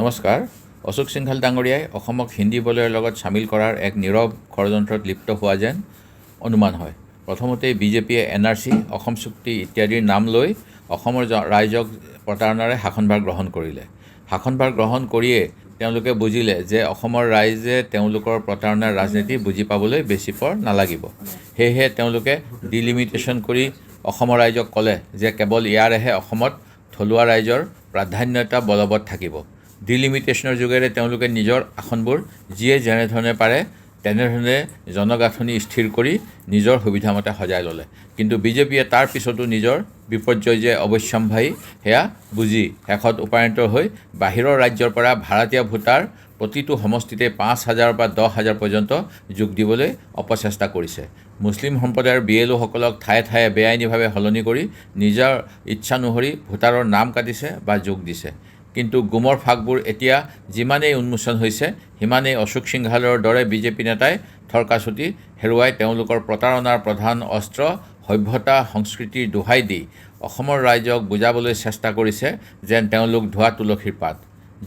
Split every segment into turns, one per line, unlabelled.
নমস্কাৰ, অশোক সিংঘাল ডাঙৰীয়াই অসমক হিন্দী বলয়ৰ লগত চামিল কৰাৰ এক নীৰৱ ষড়যন্ত্ৰত লিপ্ত হোৱা যেন অনুমান হয়। প্ৰথমতে বিজেপিয়ে এন আৰ চি, অসম চুক্তি ইত্যাদিৰ নাম লৈ অসমৰ ৰাইজক প্ৰতাৰণাৰে শাসনভাৰ গ্ৰহণ কৰিলে। শাসনভাৰ গ্ৰহণ কৰিয়ে তেওঁলোকে বুজিলে যে অসমৰ ৰাইজে তেওঁলোকৰ প্ৰতাৰণাৰ ৰাজনীতি বুজি পাবলৈ বেছি পৰ নালাগিব। সেয়েহে তেওঁলোকে ডিলিমিটেশ্যন কৰি অসমৰ ৰাইজক ক'লে যে কেৱল ইয়াৰেহে অসমত থলুৱা ৰাইজৰ প্ৰাধান্যতা বলবৎ থাকিব। ডিলিমিটেশ্যনৰ যোগেৰে তেওঁলোকে নিজৰ আসনবোৰ যিয়ে যেনেধৰণে পাৰে, তেনেধৰণে জনগাঁথনি স্থিৰ কৰি নিজৰ সুবিধামতে সজাই ল'লে। কিন্তু বিজেপিয়ে তাৰ পিছতো নিজৰ বিপৰ্যয় যে অৱশ্যম্ভাৱী সেয়া বুজি শেষত উপায়ন্ত হৈ বাহিৰৰ ৰাজ্যৰ পৰা ভাড়াতীয়া ভোটাৰ প্ৰতিটো সমষ্টিতে পাঁচ হাজাৰৰ পৰা দহ হাজাৰ পৰ্যন্ত যোগ দিবলৈ অপচেষ্টা কৰিছে। মুছলিম সম্প্ৰদায়ৰ বি এল অ'সকলক ঠায়ে ঠায়ে বেআইনীভাৱে সলনি কৰি নিজৰ ইচ্ছানুসৰি ভোটাৰৰ নাম কাটিছে বা যোগ দিছে। কিন্তু গুমৰ ফাকবোৰ এতিয়া যিমানেই উন্মোচন হৈছে, সিমানেই অশোক সিংঘালৰ দৰে বিজেপি নেতাই থৰকাচুটি হেৰুৱাই তেওঁলোকৰ প্ৰতাৰণাৰ প্ৰধান অস্ত্ৰ, সভ্যতা, সংস্কৃতিৰ দোহাই দি অসমৰ ৰাইজক বুজাবলৈ চেষ্টা কৰিছে যেন তেওঁলোক ধোৱা তুলসীৰ পাত।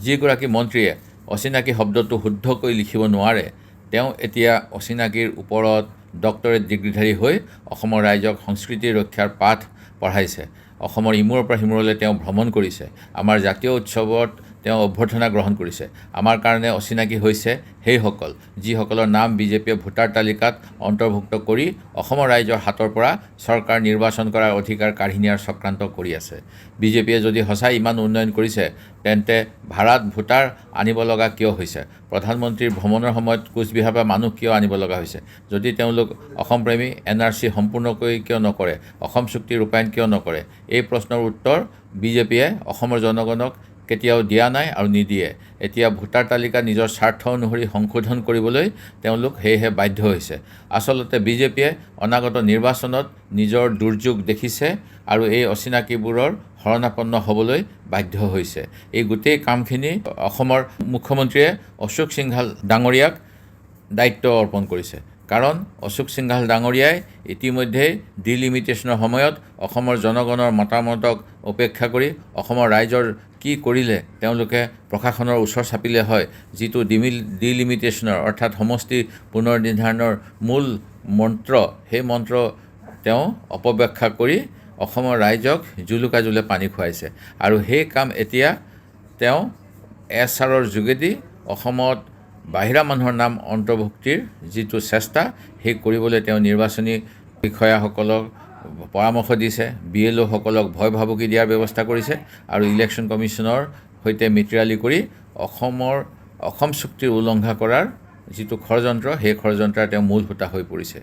যিগৰাকী মন্ত্ৰীয়ে অচিনাকি শব্দটো শুদ্ধকৈ লিখিব নোৱাৰে, তেওঁ এতিয়া অচিনাকিৰ ওপৰত ডক্টৰেট ডিগ্ৰীধাৰী হৈ অসমৰ ৰাইজক সংস্কৃতি ৰক্ষাৰ পাঠ পঢ়াইছে। অসমৰ ইমূৰৰ পৰা সিমূৰলৈ তেওঁ ভ্ৰমণ কৰিছে। আমাৰ জাতীয় উৎসৱত তেওঁ অভ্যৰ্থনা গ্ৰহণ কৰিছে। আমাৰ কাৰণে অচিনাকি হৈছে সেইসকল, যিসকলৰ নাম বিজেপিয়ে ভোটাৰ তালিকাত অন্তৰ্ভুক্ত কৰি অসমৰ ৰাইজৰ হাতৰ পৰা চৰকাৰ নিৰ্বাচন কৰাৰ অধিকাৰ কাঢ়ি নিয়াৰ চক্ৰান্ত কৰি আছে। বিজেপিয়ে যদি সঁচাই ইমান উন্নয়ন কৰিছে, তেন্তে ভাড়াত ভোটাৰ আনিব লগা কিয় হৈছে? প্ৰধানমন্ত্ৰীৰ ভ্ৰমণৰ সময়ত কোচবিহাৰৰ পৰা মানুহ কিয় আনিব লগা হৈছে? যদি তেওঁলোক অসমপ্ৰেমী, এন আৰ চি সম্পূৰ্ণকৈ কিয় নকৰে? অসম চুক্তি ৰূপায়ণ কিয় নকৰে? এই প্ৰশ্নৰ উত্তৰ বিজেপিয়ে অসমৰ জনগণক কেতিয়াও দিয়া নাই আৰু নিদিয়ে। এতিয়া ভোটাৰ তালিকা নিজৰ স্বাৰ্থ অনুসৰি সংশোধন কৰিবলৈ তেওঁলোক সেয়েহে বাধ্য হৈছে। আচলতে বিজেপিয়ে অনাগত নিৰ্বাচনত নিজৰ দুৰ্যোগ দেখিছে আৰু এই অচিনাকিবোৰৰ শৰণাপন্ন হ'বলৈ বাধ্য হৈছে। এই গোটেই কামখিনি অসমৰ মুখ্যমন্ত্ৰীয়ে অশোক সিংঘাল ডাঙৰীয়াক দায়িত্ব অৰ্পণ কৰিছে। কাৰণ অশোক সিংঘাল ডাঙৰীয়াই ইতিমধ্যেই ডিলিমিটেশ্যনৰ সময়ত অসমৰ জনগণৰ মতামতক উপেক্ষা কৰি অসমৰ ৰাইজৰ কি কৰিলে তেওঁলোকে প্ৰশাসনৰ ওচৰ চাপিলে হয়, যিটো ডিমিল, ডিলিমিটেশ্যনৰ অৰ্থাৎ সমষ্টি পুনৰ নিৰ্ধাৰণৰ মূল মন্ত্ৰ, সেই মন্ত্ৰ তেওঁ অপব্যাখ্যা কৰি অসমৰ ৰাইজক জুলুকা জুলে পানী খুৱাইছে। আৰু সেই কাম এতিয়া তেওঁ এছ আৰৰ যোগেদি অসমত বাহিৰা মানুহৰ নাম অন্তৰ্ভুক্তিৰ যিটো চেষ্টা, সেই কৰিবলৈ তেওঁ নিৰ্বাচনী বিষয়াসকলক পৰামৰ্শ দিছে। বি এল অ'সকলক ভয় ভাবুকি দিয়াৰ ব্যৱস্থা কৰিছে আৰু ইলেকশ্যন কমিশ্যনৰ সৈতে মিত্ৰালি কৰি অসমৰ, অসম চুক্তিৰ উলংঘা কৰাৰ যিটো ষড়যন্ত্ৰ, সেই ষড়যন্ত্ৰৰ তেওঁ মূল হোতা হৈ পৰিছে।